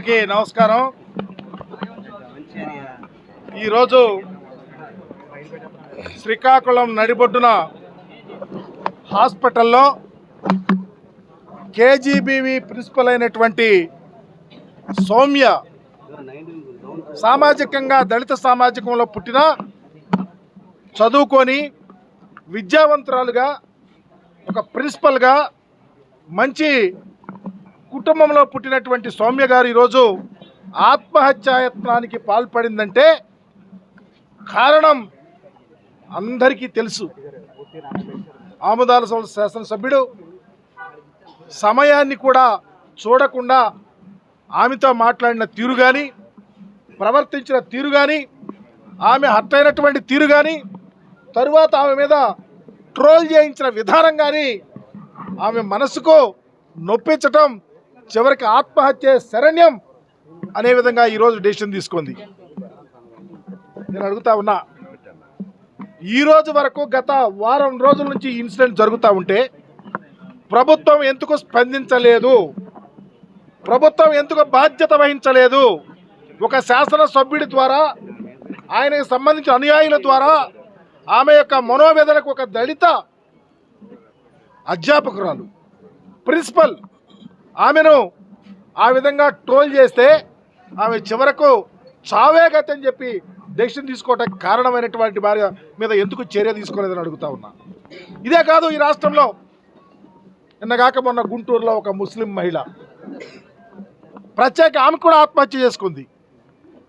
అందరికీ నమస్కారం. ఈరోజు శ్రీకాకుళం నడిబొడ్డున హాస్పిటల్లో కేజీబీవి ప్రిన్సిపల్ అయినటువంటి సౌమ్య సామాజికంగా దళిత సామాజికంలో పుట్టిన చదువుకొని విద్యావంతురాలుగా ఒక ప్రిన్సిపల్గా మంచి కుటుంబంలో పుట్టినటువంటి సౌమ్య గారు ఈరోజు ఆత్మహత్యాయత్నానికి పాల్పడిందంటే కారణం అందరికీ తెలుసు. ఆముదాల సభ శాసనసభ్యుడు సమయాన్ని కూడా చూడకుండా ఆమెతో మాట్లాడిన తీరు కానీ ప్రవర్తించిన తీరు కానీ ఆమె హట్టైనటువంటి తీరు కానీ తరువాత ఆమె మీద ట్రోల్ చేయించిన విధానం కానీ ఆమె మనసుకు నొప్పించటం చివరికి ఆత్మహత్య శరణ్యం అనే విధంగా ఈరోజు డెసిషన్ తీసుకుంది. నేను అడుగుతా ఉన్నా ఈరోజు వరకు గత వారం రోజుల నుంచి ఇన్సిడెంట్ జరుగుతూ ఉంటే ప్రభుత్వం ఎందుకు స్పందించలేదు? ప్రభుత్వం ఎందుకు బాధ్యత వహించలేదు? ఒక శాసనసభ్యుడి ద్వారా ఆయనకు సంబంధించిన అనుయాయుల ద్వారా ఆమె యొక్క మనోవేదనకు ఒక దళిత అధ్యాపకురాలు ప్రిన్సిపల్ ఆమెను ఆ విధంగా ట్రోల్ చేస్తే ఆమె చివరకు చావేగతి అని చెప్పి డెసిషన్ తీసుకోవటానికి కారణమైనటువంటి భార్య మీద ఎందుకు చర్య తీసుకోలేదని అడుగుతా ఉన్నా. ఇదే కాదు ఈ రాష్ట్రంలో నిన్నగాక మొన్న గుంటూరులో ఒక ముస్లిం మహిళ ప్రత్యేక ఆమె కూడా ఆత్మహత్య చేసుకుంది.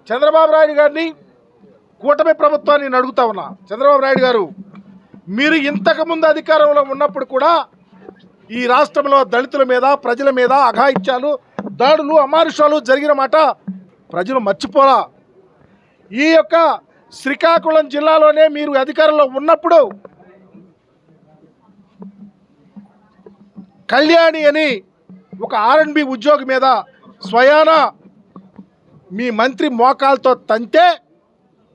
చంద్రబాబు నాయుడు గారిని కూటమి ప్రభుత్వాన్ని నేను అడుగుతా ఉన్నా. చంద్రబాబు నాయుడు గారు మీరు ఇంతకుముందు అధికారంలో ఉన్నప్పుడు కూడా ఈ రాష్ట్రంలో దళితుల మీద ప్రజల మీద అఘాయిత్యాలు దాడులు అమానుషాలు జరిగిన మాట ప్రజలు మర్చిపోరా. ఈ యొక్క శ్రీకాకుళం జిల్లాలోనే మీరు అధికారంలో ఉన్నప్పుడు కళ్యాణి అని ఒక ఆర్ఎన్బి ఉద్యోగి మీద స్వయాన మీ మంత్రి మోకాలతో తంతే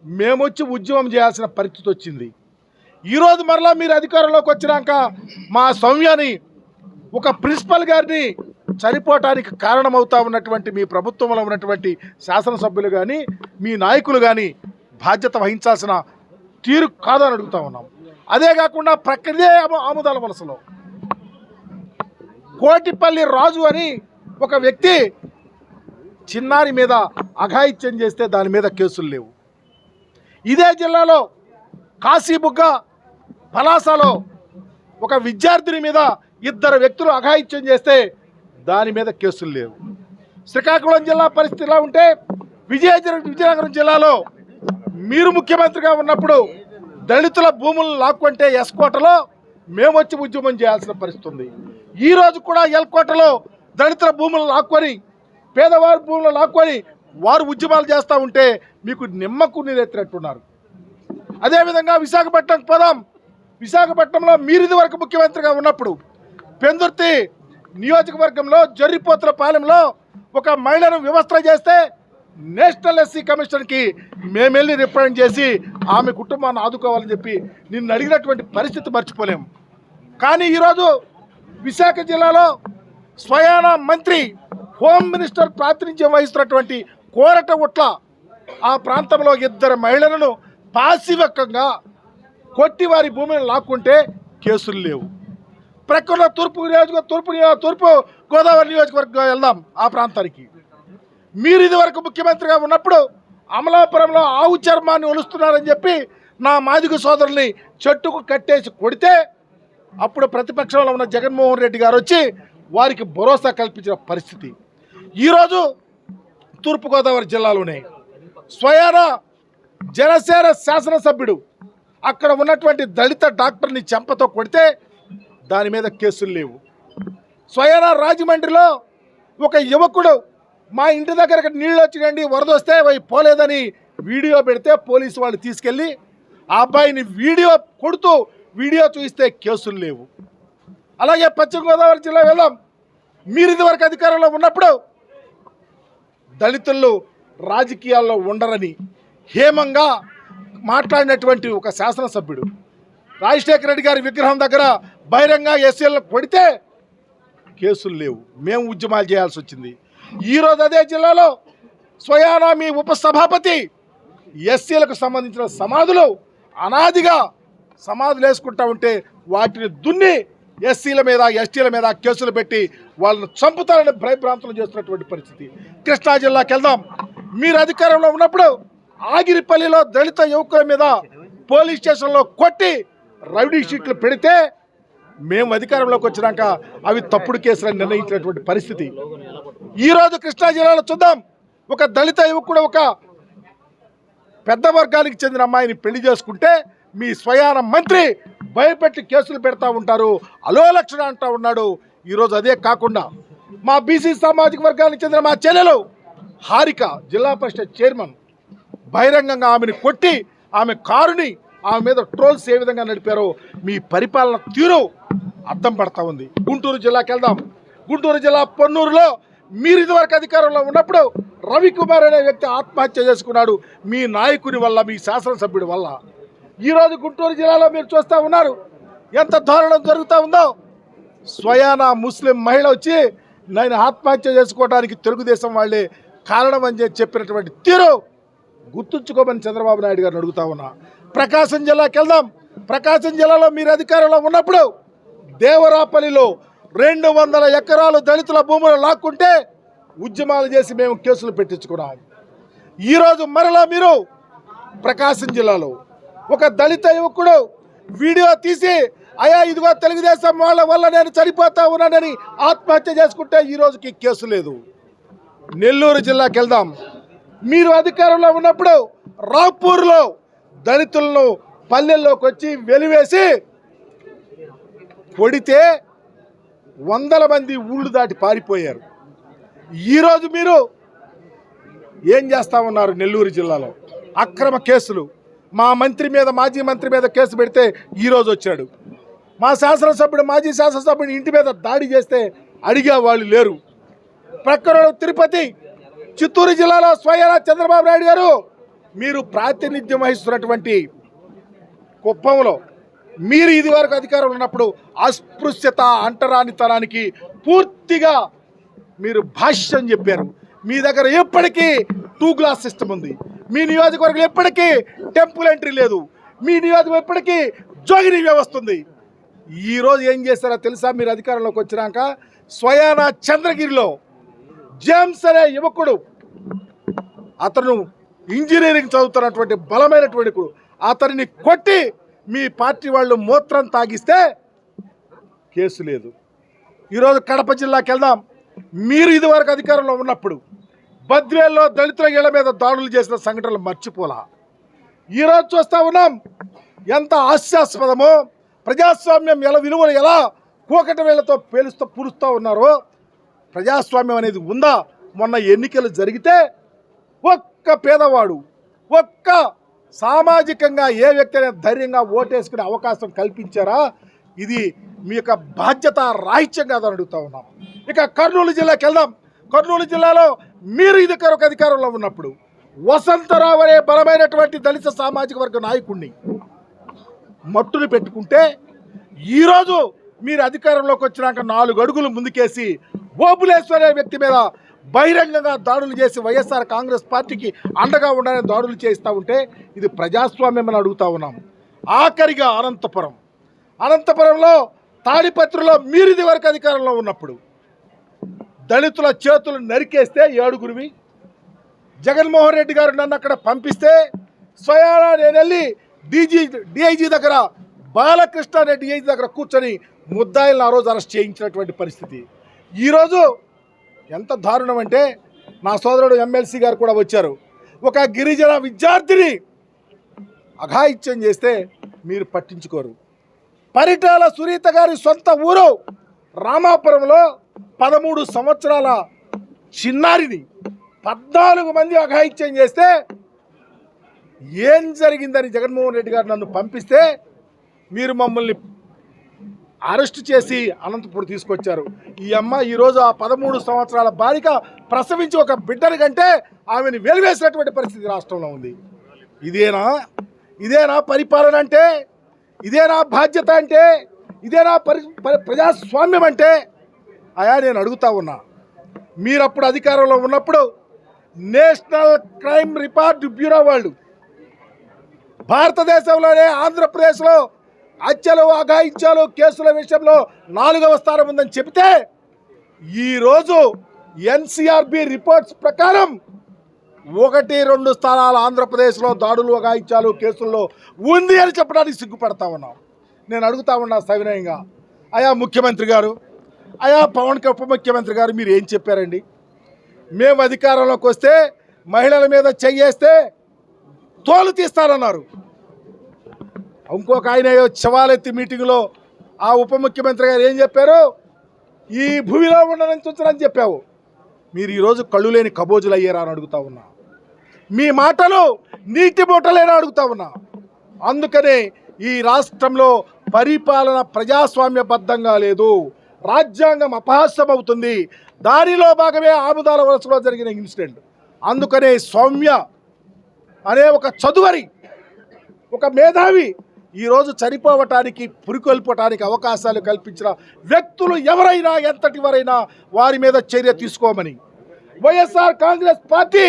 మేమొచ్చి ఉద్యమం చేయాల్సిన పరిస్థితి వచ్చింది. ఈరోజు మరలా మీరు అధికారంలోకి వచ్చినాక మా సౌమ్యాని ఒక ప్రిన్సిపల్ గారిని చనిపోవటానికి కారణమవుతా ఉన్నటువంటి మీ ప్రభుత్వంలో ఉన్నటువంటి శాసనసభ్యులు కానీ మీ నాయకులు కానీ బాధ్యత వహించాల్సిన తీరు కాదని అడుగుతా ఉన్నాం. అదే కాకుండా ప్రక్రియ ఆముదాల వలసలో. కోటిపల్లి రాజు అని ఒక వ్యక్తి చిన్నారి మీద అఘాయిత్యం చేస్తే దాని మీద కేసులు లేవు. ఇదే జిల్లాలో కాశీబుగ్గ పలాసలో ఒక విద్యార్థిని మీద ఇద్దరు వ్యక్తులు అఘాయిత్యం చేస్తే దాని మీద కేసులు లేవు. శ్రీకాకుళం జిల్లా పరిస్థితి ఇలా ఉంటే విజయ విజయనగరం జిల్లాలో మీరు ముఖ్యమంత్రిగా ఉన్నప్పుడు దళితుల భూములను లాక్కుంటే ఎస్కోటలో మేము వచ్చి ఉద్యమం చేయాల్సిన పరిస్థితి ఉంది. ఈ రోజు కూడా ఎల్కోటలో దళితుల భూములను లాక్కొని పేదవారి భూములను లాక్కొని వారు ఉద్యమాలు చేస్తూ ఉంటే మీకు నిమ్మకు నీరెత్తినట్టున్నారు. అదేవిధంగా విశాఖపట్నం పోదాం. విశాఖపట్నంలో మీరు ఇది వరకు ముఖ్యమంత్రిగా ఉన్నప్పుడు పెందుర్తి నియోజకవర్గంలో జర్రిపోతుల పాలెంలో ఒక మహిళను వ్యవస్థ చేస్తే నేషనల్ ఎస్సీ కమిషన్కి మేమెళ్ళి రిప్రజెంట్ చేసి ఆమె కుటుంబాన్ని ఆదుకోవాలని చెప్పి నిన్ను అడిగినటువంటి పరిస్థితి మర్చిపోలేము కానీ ఈరోజు విశాఖ జిల్లాలో స్వయాన మంత్రి హోమ్ మినిస్టర్ ప్రాతినిధ్యం వహిస్తున్నటువంటి కోరట ఉట్ల ఆ ప్రాంతంలో ఇద్దరు మహిళలను పాశివకంగా కొట్టి వారి భూమిని లాక్కుంటే కేసులు లేవు. ప్రక్కన తూర్పు నియోజక తూర్పు తూర్పు గోదావరి నియోజకవర్గం వెళ్దాం ఆ ప్రాంతానికి. మీరు ఇదివరకు ముఖ్యమంత్రిగా ఉన్నప్పుడు అమలాపురంలో ఆవు చర్మాన్ని ఒలుస్తున్నారని చెప్పి నా మాదిగ సోదరుల్ని చెట్టుకు కట్టేసి కొడితే అప్పుడు ప్రతిపక్షంలో ఉన్న జగన్మోహన్ రెడ్డి గారు వచ్చి వారికి భరోసా కల్పించిన పరిస్థితి. ఈరోజు తూర్పుగోదావరి జిల్లాలోనే స్వయాన జనసేన శాసనసభ్యుడు అక్కడ ఉన్నటువంటి దళిత డాక్టర్ని చెంపతో కొడితే దాని మీద కేసులు లేవు. స్వయాన రాజమండ్రిలో ఒక యువకుడు మా ఇంటి దగ్గరకి నీళ్ళు వచ్చినండి వరద వస్తే అవి పోలేదని వీడియో పెడితే పోలీసు వాళ్ళు తీసుకెళ్ళి ఆ అబ్బాయిని వీడియో కొడుతూ వీడియో చూస్తే కేసులు లేవు. అలాగే పశ్చిమ గోదావరి జిల్లా వెళ్ళాం మీరు ఇదివరకు అధికారంలో ఉన్నప్పుడు దళితులు రాజకీయాల్లో ఉండరని హేమంగా మాట్లాడినటువంటి ఒక శాసనసభ్యుడు రాజశేఖర రెడ్డి గారి విగ్రహం దగ్గర బహిరంగ ఎస్సీలను కొడితే కేసులు లేవు. మేము ఉద్యమాలు చేయాల్సి వచ్చింది. ఈరోజు అదే జిల్లాలో స్వయానా మీ ఉపసభాపతి ఎస్సీలకు సంబంధించిన సమాధులు అనాదిగా సమాధులు వేసుకుంటా ఉంటే వాటిని దున్ని ఎస్సీల మీద ఎస్టీల మీద కేసులు పెట్టి వాళ్ళని చంపుతారని భయభ్రాంతులు చేస్తున్నటువంటి పరిస్థితి. కృష్ణా జిల్లాకి వెళ్దాం. మీరు అధికారంలో ఉన్నప్పుడు ఆగిరిపల్లిలో దళిత యువకుల మీద పోలీస్ స్టేషన్లో కొట్టి రౌడీ షీట్లు పెడితే మేము అధికారంలోకి వచ్చినాక అవి తప్పుడు కేసులని నిర్ణయించినటువంటి పరిస్థితి. ఈరోజు కృష్ణా జిల్లాలో చూద్దాం. ఒక దళిత యువకుడు ఒక పెద్ద వర్గానికి చెందిన అమ్మాయిని పెళ్ళి చేసుకుంటే మీ స్వయాన మంత్రి భయపెట్టి కేసులు పెడతా ఉంటారు. అలోలక్షణ అంటా ఉన్నాడు. ఈరోజు అదే కాకుండా మా బీసీ సామాజిక వర్గానికి చెందిన మా చెల్లెలు హారిక జిల్లా పరిషత్ చైర్మన్ బహిరంగంగా ఆమెను కొట్టి ఆమె కారుని ఆమె మీద ట్రోల్స్ ఏ విధంగా నడిపారో మీ పరిపాలన తీరు అర్థం పడతా ఉంది. గుంటూరు జిల్లాకి వెళ్దాం. గుంటూరు జిల్లా పొన్నూరులో మీరు ఇదివరకు అధికారంలో ఉన్నప్పుడు రవికుమార్ అనే వ్యక్తి ఆత్మహత్య చేసుకున్నాడు మీ నాయకుని వల్ల మీ శాసనసభ్యుడి వల్ల. ఈరోజు గుంటూరు జిల్లాలో మీరు చూస్తూ ఉన్నారు. ఎంత దారుణం జరుగుతూ ఉందో. స్వయానా ముస్లిం మహిళ వచ్చి నేను ఆత్మహత్య చేసుకోవడానికి తెలుగుదేశం వాళ్ళే కారణం అని చెప్పి చెప్పినటువంటి తీరు గుర్తుంచుకోమని చంద్రబాబు నాయుడు గారిని అడుగుతా ఉన్నా. ప్రకాశం జిల్లాకి వెళ్దాం. ప్రకాశం జిల్లాలో మీరు అధికారంలో ఉన్నప్పుడు దేవరాపల్లిలో రెండు వందల ఎకరాలు దళితుల భూములు లాక్కుంటే ఉద్యమాలు చేసి మేము కేసులు పెట్టించుకున్నాం. ఈరోజు మరలా మీరు ప్రకాశం జిల్లాలో ఒక దళిత యువకుడు వీడియో తీసి అయా ఇదిగో తెలుగుదేశం వాళ్ళ వల్ల నేను చనిపోతా ఉన్నానని ఆత్మహత్య చేసుకుంటే ఈరోజుకి కేసు లేదు. నెల్లూరు జిల్లాకి వెళ్దాం. మీరు అధికారంలో ఉన్నప్పుడు రాపూర్లో దళితులను పల్లెల్లోకి వచ్చి వెలివేసి కొడితే వందల మంది ఊళ్ళు దాటి పారిపోయారు. ఈరోజు మీరు ఏం చేస్తా ఉన్నారు నెల్లూరు జిల్లాలో? అక్రమ కేసులు. మా మంత్రి మీద మాజీ మంత్రి మీద కేసు పెడితే ఈరోజు వచ్చాడు. మా శాసనసభ్యుడు మాజీ శాసనసభ్యుడు ఇంటి మీద దాడి చేస్తే అడిగే వాళ్ళు లేరు. ప్రక్కన తిరుపతి చిత్తూరు జిల్లాలో స్వయాన చంద్రబాబు నాయుడు గారు మీరు ప్రాతినిధ్యం వహిస్తున్నటువంటి కుప్పంలో మీరు ఇది వరకు అధికారంలో ఉన్నప్పుడు అస్పృశ్యత అంటరానితనానికి పూర్తిగా మీరు భాష్యం చెప్పారు. మీ దగ్గర ఎప్పటికీ టూ గ్లాస్ సిస్టమ్ ఉంది. మీ నియోజకవర్గం ఎప్పటికీ టెంపుల్ ఎంట్రీ లేదు. మీ నియోజకవర్గం ఎప్పటికీ జోగిని వ్యవస్థ ఉంది. ఈరోజు ఏం చేస్తారో తెలుసా? మీరు అధికారంలోకి వచ్చినాక స్వయాన చంద్రగిరిలో జేమ్స్ అనే యువకుడు అతను ఇంజనీరింగ్ చదువుతున్నటువంటి బలమైనటువంటి కుడు అతనిని కొట్టి మీ పార్టీ వాళ్ళు మూత్రం తాగిస్తే కేసు లేదు. ఈరోజు కడప జిల్లాకి వెళ్దాం. మీరు ఇదివరకు అధికారంలో ఉన్నప్పుడు బద్వేల్లో దళితుల ఇళ్ళ మీద దాడులు చేసిన సంఘటనలు మర్చిపోలా. ఈరోజు చూస్తా ఉన్నాం. ఎంత హాస్యాస్పదమో ప్రజాస్వామ్యం ఎలా విలువలు ఎలా కూకటి వేళ్ళతో పేలుస్తూ పూరుస్తూ ఉన్నారో ప్రజాస్వామ్యం అనేది ఉందా? మొన్న ఎన్నికలు జరిగితే ఒక్క పేదవాడు ఒక్క సామాజికంగా ఏ వ్యక్తి అయినా ధైర్యంగా ఓటేసుకునే అవకాశం కల్పించారా? ఇది మీ యొక్క బాధ్యత రాహిత్యం కాదని అడుగుతా ఉన్నాం ఇక కర్నూలు జిల్లాకి వెళ్దాం. కర్నూలు జిల్లాలో మీరు ఇది కరొక అధికారంలో ఉన్నప్పుడు వసంతరావు అనే బలమైనటువంటి దళిత సామాజిక వర్గ నాయకుడిని మట్టును పెట్టుకుంటే ఈరోజు మీరు అధికారంలోకి వచ్చినాక నాలుగు అడుగులు ముందుకేసి ఓపులేశ్వర అనే వ్యక్తి మీద బహిరంగంగా దాడులు చేసి వైఎస్ఆర్ కాంగ్రెస్ పార్టీకి అండగా ఉండాలని దాడులు చేస్తూ ఉంటే ఇది ప్రజాస్వామ్యం అని అడుగుతా ఉన్నాం. ఆఖరిగా అనంతపురం. అనంతపురంలో తాడిపత్రిలో మీరు ఇది వరకు అధికారంలో ఉన్నప్పుడు దళితుల చేతులు నరికేస్తే ఏడుగురివి. జగన్మోహన్ రెడ్డి గారు నన్ను అక్కడ పంపిస్తే స్వయానా నేను వెళ్ళి డీజీ డిఐజీ దగ్గర బాలకృష్ణ అనే దగ్గర కూర్చొని ముద్దాయిలను ఆ రోజు అరెస్ట్ చేయించినటువంటి పరిస్థితి. ఈరోజు ఎంత దారుణం అంటే నా సోదరుడు ఎమ్మెల్సీ గారు కూడా వచ్చారు. ఒక గిరిజన విద్యార్థిని అఘాయిత్యం చేస్తే మీరు పట్టించుకోరు. పరిటాల సునీత గారి సొంత ఊరు రామాపురంలో పదమూడు సంవత్సరాల చిన్నారిని పద్నాలుగు మంది అఘాయిత్యం చేస్తే ఏం జరిగిందని జగన్మోహన్ రెడ్డి గారు నన్ను పంపిస్తే మీరు మమ్మల్ని అరెస్ట్ చేసి అనంతపురం తీసుకొచ్చారు. ఈ అమ్మ ఈరోజు ఆ పదమూడు సంవత్సరాల బాలిక ప్రసవించి ఒక బిడ్డని కంటే ఆమెను వెలివేసినటువంటి పరిస్థితి రాష్ట్రంలో ఉంది. ఇదేనా? ఇదేనా పరిపాలన అంటే? ఇదేనా బాధ్యత అంటే? ఇదేనా పరి పరి- ప్రజాస్వామ్యం అంటే? అయా నేను అడుగుతా ఉన్నా. మీరు అప్పుడు అధికారంలో ఉన్నప్పుడు నేషనల్ క్రైమ్ రికార్డ్ బ్యూరో వాళ్ళు భారతదేశంలోనే ఆంధ్రప్రదేశ్లో హత్యలు అఘాయిత్యాలు కేసుల విషయంలో నాలుగవ స్థానం ఉందని చెబితే ఈరోజు ఎన్సీఆర్బి రిపోర్ట్స్ ప్రకారం ఒకటి రెండు స్థానాలు ఆంధ్రప్రదేశ్లో దాడులు అఘాయిత్యాలు కేసుల్లో ఉంది అని చెప్పడానికి సిగ్గుపడతా ఉన్నాం. నేను అడుగుతా ఉన్నా సవినయంగా. అయా ముఖ్యమంత్రి గారు అయా పవన్ ఉప ముఖ్యమంత్రి గారు మీరు ఏం చెప్పారండి? మేము అధికారంలోకి వస్తే మహిళల మీద చెయ్యేస్తే తోలు తీస్తారన్నారు ఇంకొక ఆయన శివాలెత్తి మీటింగ్లో ఆ ఉప ముఖ్యమంత్రి గారు ఏం చెప్పారు? ఈ భూమిలో ఉండనని చూచనని చెప్పావు. మీరు ఈరోజు కళ్ళు లేని కబోజులు అయ్యారా అని అడుగుతా ఉన్నా. మీ మాటలు నీటి మూటలేనా అడుగుతా ఉన్నా. అందుకనే ఈ రాష్ట్రంలో పరిపాలన ప్రజాస్వామ్యబద్ధంగా లేదు. రాజ్యాంగం అపహాస్యం అవుతుంది దానిలో భాగమే ఆముదాల వలసలో జరిగిన ఇన్సిడెంట్. అందుకనే సౌమ్య అనే ఒక చదువరి ఒక మేధావి ఈరోజు చనిపోవటానికి పురికొల్పటానికి అవకాశాలు కల్పించిన వ్యక్తులు ఎవరైనా ఎంతటి వారైనా వారి మీద చర్య తీసుకోమని. వైఎస్ఆర్ కాంగ్రెస్ పార్టీ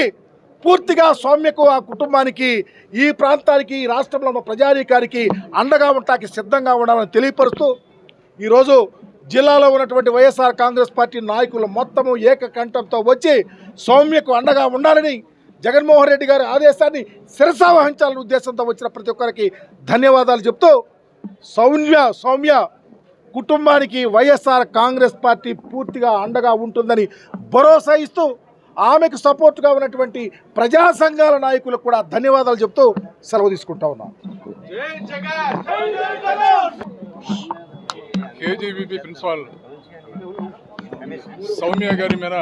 పూర్తిగా సౌమ్యకు ఆ కుటుంబానికి ఈ ప్రాంతానికి ఈ రాష్ట్రంలో ఉన్న ప్రజానీకానికి అండగా ఉండటానికి సిద్ధంగా ఉండాలని తెలియపరుస్తూ ఈరోజు జిల్లాలో ఉన్నటువంటి వైఎస్ఆర్ కాంగ్రెస్ పార్టీ నాయకులు మొత్తము ఏకకంఠంతో వచ్చి సౌమ్యకు అండగా ఉండాలని జగన్మోహన్ రెడ్డి గారి ఆదేశాన్ని శిరసా వహించాలనే ఉద్దేశంతో వచ్చిన ప్రతి ఒక్కరికి ధన్యవాదాలు చెప్తూ సౌమ్య సౌమ్య కుటుంబానికి వైఎస్ఆర్ కాంగ్రెస్ పార్టీ పూర్తిగా అండగా ఉంటుందని భరోసా ఇస్తూ ఆమెకు సపోర్ట్గా ఉన్నటువంటి ప్రజా సంఘాల నాయకులకు కూడా ధన్యవాదాలు చెప్తూ సెలవు తీసుకుంటా ఉన్నాం. కేజీబీపీ ప్రిన్సిపాల్ సౌమ్య గారి మీద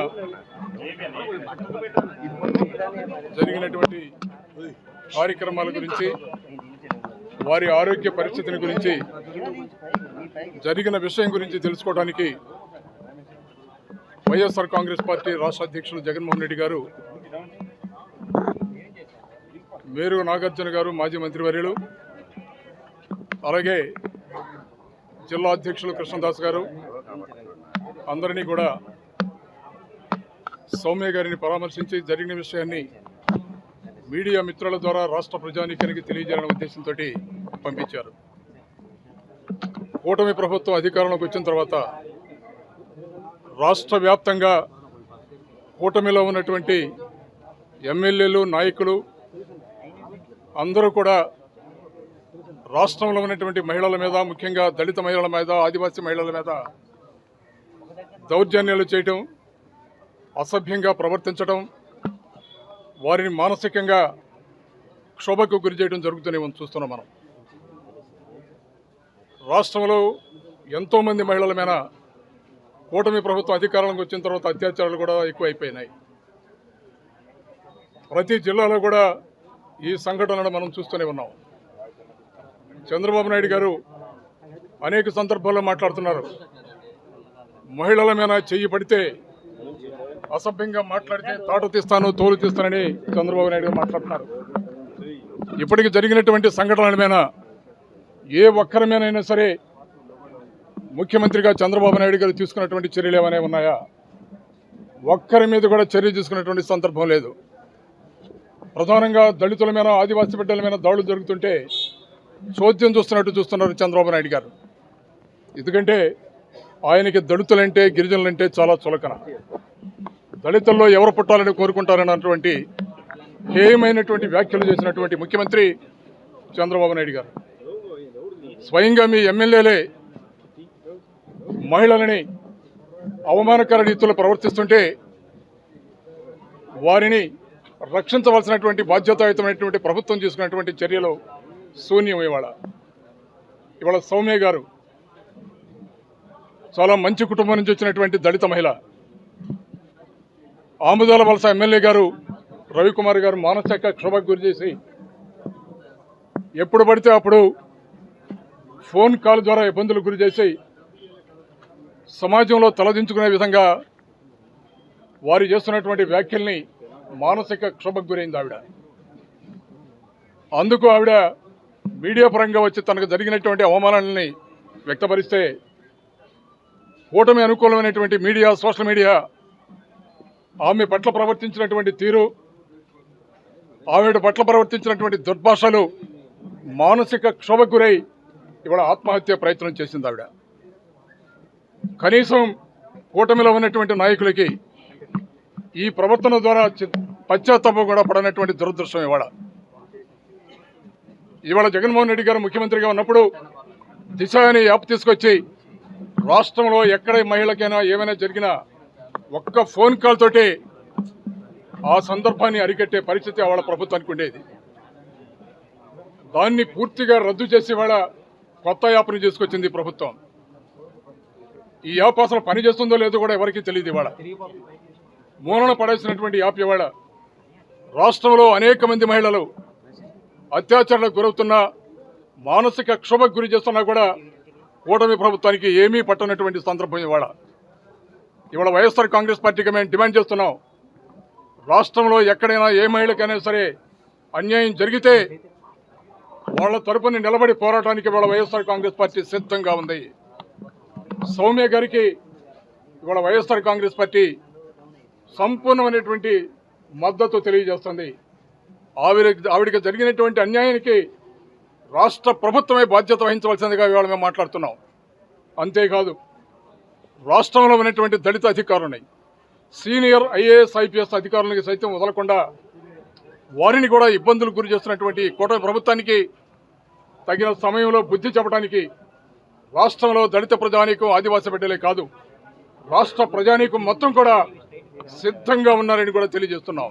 జరిగినటువంటి కార్యక్రమాల గురించి వారి ఆరోగ్య పరిస్థితిని గురించి జరిగిన విషయం గురించి తెలుసుకోవడానికి వైఎస్ఆర్ కాంగ్రెస్ పార్టీ రాష్ట్ర అధ్యక్షులు జగన్మోహన్ రెడ్డి గారు మేరు నాగార్జున గారు మాజీ మంత్రివర్యులు అలాగే జిల్లా అధ్యక్షులు కృష్ణదాస్ గారు అందరినీ కూడా సౌమ్య గారిని పరామర్శించి జరిగిన విషయాన్ని మీడియా మిత్రుల ద్వారా రాష్ట్ర ప్రజానీకానికి తెలియజేయాలనే ఉద్దేశంతో పంపించారు. కూటమి ప్రభుత్వం అధికారంలోకి వచ్చిన తర్వాత రాష్ట్ర వ్యాప్తంగా కూటమిలో ఉన్నటువంటి ఎమ్మెల్యేలు నాయకులు అందరూ కూడా రాష్ట్రంలో ఉన్నటువంటి మహిళల మీద ముఖ్యంగా దళిత మహిళల మీద ఆదివాసీ మహిళల మీద దౌర్జన్యాలు చేయటం అసభ్యంగా ప్రవర్తించడం వారిని మానసికంగా క్షోభకు గురి చేయడం జరుగుతూనే మనం చూస్తున్నాం మనం. రాష్ట్రంలో ఎంతోమంది మహిళల మీద కూటమి ప్రభుత్వం అధికారంలోకి వచ్చిన తర్వాత అత్యాచారాలు కూడా ఎక్కువైపోయినాయి. ప్రతి జిల్లాలో కూడా ఈ సంఘటనలను మనం చూస్తూనే ఉన్నాం. చంద్రబాబు నాయుడు గారు అనేక సందర్భాల్లో మాట్లాడుతున్నారు. మహిళల మీద చెయ్యి పడితే అసభ్యంగా మాట్లాడితే తాటు తీస్తాను తోలు తీస్తానని చంద్రబాబు నాయుడు గారు మాట్లాడుతున్నారు. ఇప్పటికి జరిగినటువంటి సంఘటనల మీద ఏ ఒక్కరి మీదైనా సరే ముఖ్యమంత్రిగా చంద్రబాబు నాయుడు గారు తీసుకున్నటువంటి చర్యలు ఏమైనా ఉన్నాయా? ఒక్కరి మీద కూడా చర్య తీసుకున్నటువంటి సందర్భం లేదు. ప్రధానంగా దళితుల మీద ఆదివాసీ బిడ్డల మీద దాడులు జరుగుతుంటే చోద్యం చూస్తున్నట్టు చూస్తున్నారు చంద్రబాబు నాయుడు గారు. ఎందుకంటే ఆయనకి దళితులంటే గిరిజనులంటే చాలా చులకన. దళితుల్లో ఎవరు పుట్టాలని కోరుకుంటారన్నటువంటి హేయమైనటువంటి వ్యాఖ్యలు చేసినటువంటి ముఖ్యమంత్రి చంద్రబాబు నాయుడు గారు. స్వయంగా మీ ఎమ్మెల్యేలే మహిళలని అవమానకర రీతిలో ప్రవర్తిస్తుంటే వారిని రక్షించవలసినటువంటి బాధ్యతాయుతమైనటువంటి ప్రభుత్వం తీసుకున్నటువంటి చర్యలు శూన్యం ఇవాళ. ఇవాళ సౌమ్య గారు చాలా మంచి కుటుంబం నుంచి వచ్చినటువంటి దళిత మహిళ. ఆముదాల వలస ఎమ్మెల్యే గారు రవికుమార్ గారు మానసిక క్షోభకు గురి చేసి ఎప్పుడు పడితే అప్పుడు ఫోన్ కాల్ ద్వారా ఇబ్బందులకు గురి చేసి సమాజంలో తలదించుకునే విధంగా వారు చేస్తున్నటువంటి వ్యాఖ్యల్ని మానసిక క్షోభకు గురైంది ఆవిడ. అందుకు ఆవిడ మీడియా పరంగా వచ్చి తనకు జరిగినటువంటి అవమానాలని వ్యక్తపరిస్తే కూటమి అనుకూలమైనటువంటి మీడియా సోషల్ మీడియా ఆమె పట్ల ప్రవర్తించినటువంటి తీరు ఆవిడ పట్ల ప్రవర్తించినటువంటి దుర్భాషలు మానసిక క్షోభకు గురై ఇవాళ ఆత్మహత్య ప్రయత్నం చేసింది ఆవిడ. కనీసం కూటమిలో ఉన్నటువంటి నాయకులకి ఈ ప్రవర్తన ద్వారా పశ్చాత్తాపం కూడా పడనటువంటి దురదృష్టం ఇవాళ. ఇవాళ జగన్మోహన్ రెడ్డి గారు ముఖ్యమంత్రిగా ఉన్నప్పుడు దిశ అనే యాప్ తీసుకొచ్చి రాష్ట్రంలో ఎక్కడ మహిళకైనా ఏమైనా జరిగినా ఒక్క ఫోన్ కాల్ తోటి ఆ సందర్భాన్ని అరికట్టే పరిస్థితి వాళ్ళ ప్రభుత్వానికి ఉండేది. దాన్ని పూర్తిగా రద్దు చేసి వాళ్ళ కొత్త యాప్ని తీసుకొచ్చింది ప్రభుత్వం. ఈ యాప్ అసలు పనిచేస్తుందో లేదో కూడా ఎవరికీ తెలియదు ఇవాళ. మూలన పడేసినటువంటి యాప్ ఇవాళ రాష్ట్రంలో అనేక మంది మహిళలు అత్యాచారాలకు గురవుతున్న మానసిక క్షోభకు గురి చేస్తున్నా కూడా కూటమి ప్రభుత్వానికి ఏమీ పట్టనటువంటి సందర్భం ఇవాళ. ఇవాళ వైఎస్ఆర్ కాంగ్రెస్ పార్టీకి మేము డిమాండ్ చేస్తున్నాం. రాష్ట్రంలో ఎక్కడైనా ఏ మహిళకైనా సరే అన్యాయం జరిగితే వాళ్ళ తరపున నిలబడి పోరాటానికి ఇవాళ వైఎస్ఆర్ కాంగ్రెస్ పార్టీ సిద్ధంగా ఉంది. సౌమ్య గారికి ఇవాళ వైఎస్ఆర్ కాంగ్రెస్ పార్టీ సంపూర్ణమైనటువంటి మద్దతు తెలియజేస్తుంది. ఆవిడ ఆవిడకి జరిగినటువంటి అన్యాయానికి రాష్ట్ర ప్రభుత్వమే బాధ్యత వహించవలసిందిగా ఇవాళ మేము మాట్లాడుతున్నాం. అంతేకాదు రాష్ట్రంలో ఉన్నటువంటి దళిత అధికారులని సీనియర్ ఐఏఎస్ ఐపీఎస్ అధికారులకి సైతం వదలకుండా వారిని కూడా ఇబ్బందులకు గురి చేస్తున్నటువంటి కూటమి ప్రభుత్వానికి తగిన సమయంలో బుద్ధి చెప్పడానికి రాష్ట్రంలో దళిత ప్రజానీకం ఆదివాసీ బిడ్డలే కాదు రాష్ట్ర ప్రజానీకం మొత్తం కూడా సిద్ధంగా ఉన్నారని కూడా తెలియజేస్తున్నాం.